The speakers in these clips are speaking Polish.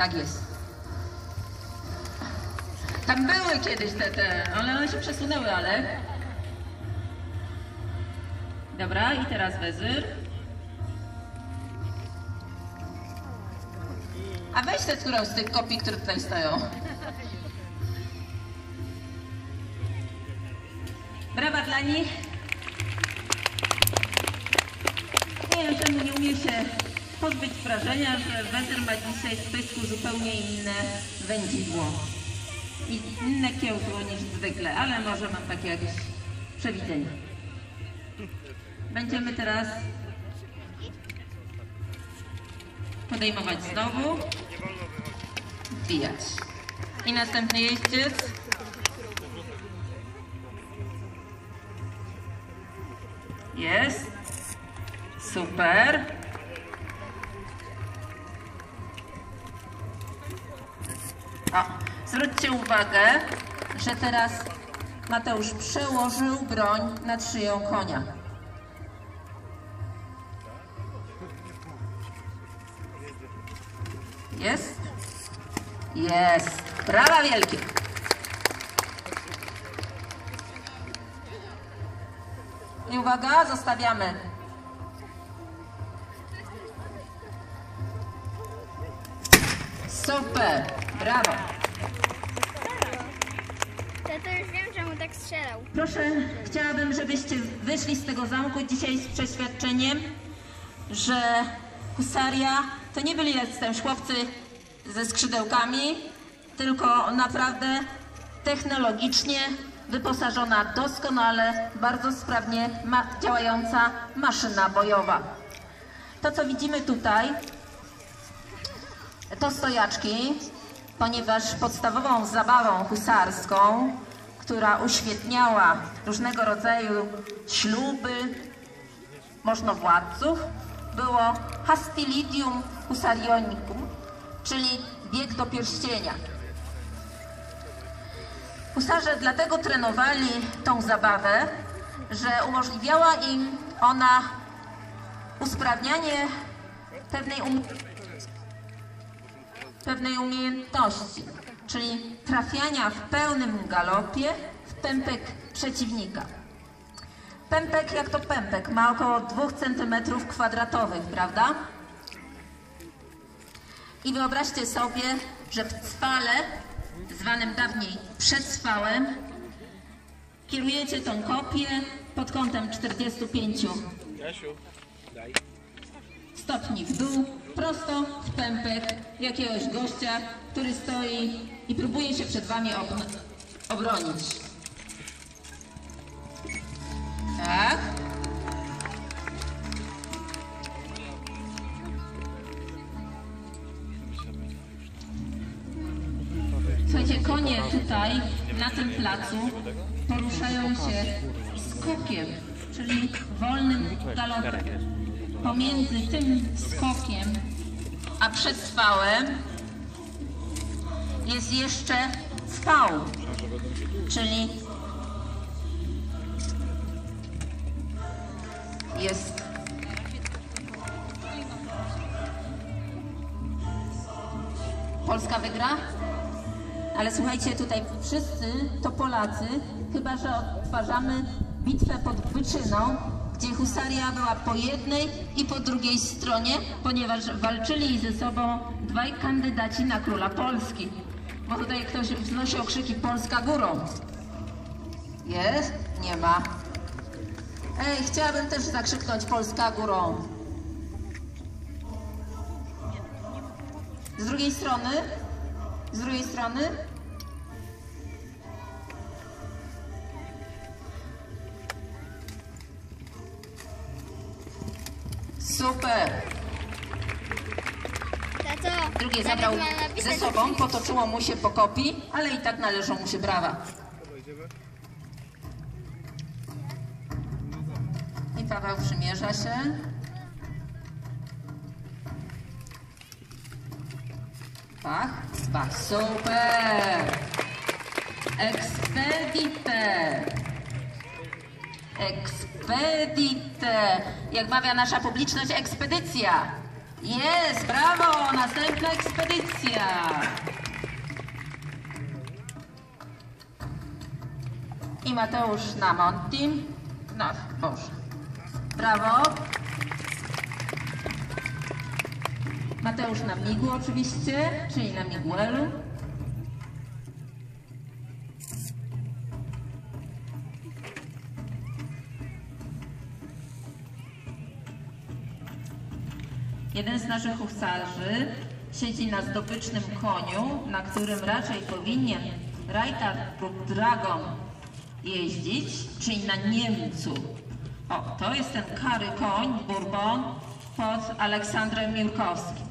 Tak jest. Tam były kiedyś te, te, ale one się przesunęły, ale... Dobra, i teraz wezyr. A weź te którą z tych kopii, które tutaj stoją. Brawa dla nich. Nie wiem, czemu nie umie się pozbyć wrażenia, że wezer ma dzisiaj w pysku zupełnie inne wędzidło i inne kiełzło niż zwykle, ale może mam takie jakieś przewidzenie. Będziemy teraz podejmować znowu, wbijać. I następny jeździec. Jest. Super. Zwróćcie uwagę, że teraz Mateusz przełożył broń nad szyją konia. Jest? Jest. Brawa wielkie. I uwaga, zostawiamy. Super. Brawo. To, to już wiem, czemu tak strzelał. Proszę, chciałabym, żebyście wyszli z tego zamku dzisiaj z przeświadczeniem, że husaria to nie byli jacyś chłopcy ze skrzydełkami, tylko naprawdę technologicznie wyposażona doskonale, bardzo sprawnie ma działająca maszyna bojowa. To, co widzimy tutaj, to stojaczki, ponieważ podstawową zabawą husarską, która uświetniała różnego rodzaju śluby możnowładców, było hastilidium husarionicum, czyli bieg do pierścienia. Husarze dlatego trenowali tą zabawę, że umożliwiała im ona usprawnianie pewnej umiejętności pewnej umiejętności, czyli trafiania w pełnym galopie w pępek przeciwnika. Pępek jak to pępek, ma około 2 cm kwadratowych, prawda? I wyobraźcie sobie, że w cwale, zwanym dawniej przedswałem, kierujecie tą kopię pod kątem 45 Jasiu, daj. stopni w dół, prosto w pępek jakiegoś gościa, który stoi i próbuje się przed wami ob obronić. Tak. Słuchajcie, konie tutaj, na tym placu, poruszają się skokiem, czyli wolnym galopem. Pomiędzy tym skokiem a przetrwałem jest jeszcze cwał, czyli jest Polska wygra? Ale słuchajcie, tutaj wszyscy to Polacy, chyba że odtwarzamy bitwę pod Byczyną, gdzie husaria była po jednej i po drugiej stronie, ponieważ walczyli ze sobą dwaj kandydaci na króla Polski. Bo tutaj ktoś wznosi okrzyki Polska górą. Jest? Nie ma. Ej, chciałabym też zakrzyknąć Polska górą. Z drugiej strony? Z drugiej strony? Super! Tato, Drugie zabrał ze sobą, potoczyło mu się po kopii, ale i tak należą mu się brawa. I Paweł przymierza się. Pach, pach, super! Ekspedite! Ekspedite! Jak mawia nasza publiczność, ekspedycja! Jest, brawo! Następna ekspedycja! I Mateusz na Montim. No, Boże. Brawo. Mateusz na Migu oczywiście, czyli na Miguelu. Jeden z naszych husarzy siedzi na zdobycznym koniu, na którym raczej powinien Rajtar lub Dragon jeździć, czyli na Niemcu. O, to jest ten kary koń, Bourbon, pod Aleksandrem Miłkowskim.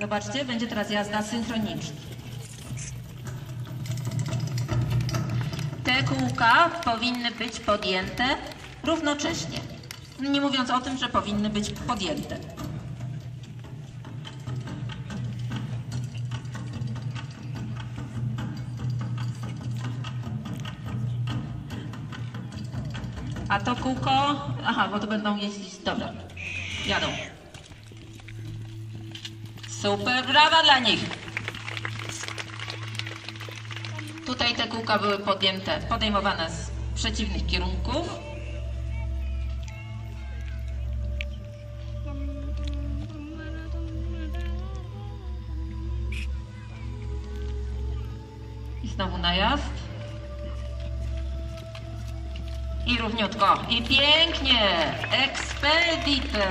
Zobaczcie, będzie teraz jazda synchroniczna. Te kółka powinny być podjęte równocześnie. Nie mówiąc o tym, że powinny być podjęte. A to kółko... Aha, bo to będą jeździć... Dobra, jadą. Super, brawa dla nich. Tutaj te kółka były podjęte, podejmowane z przeciwnych kierunków. Znowu najazd. I równiutko. I pięknie. Ekspedite.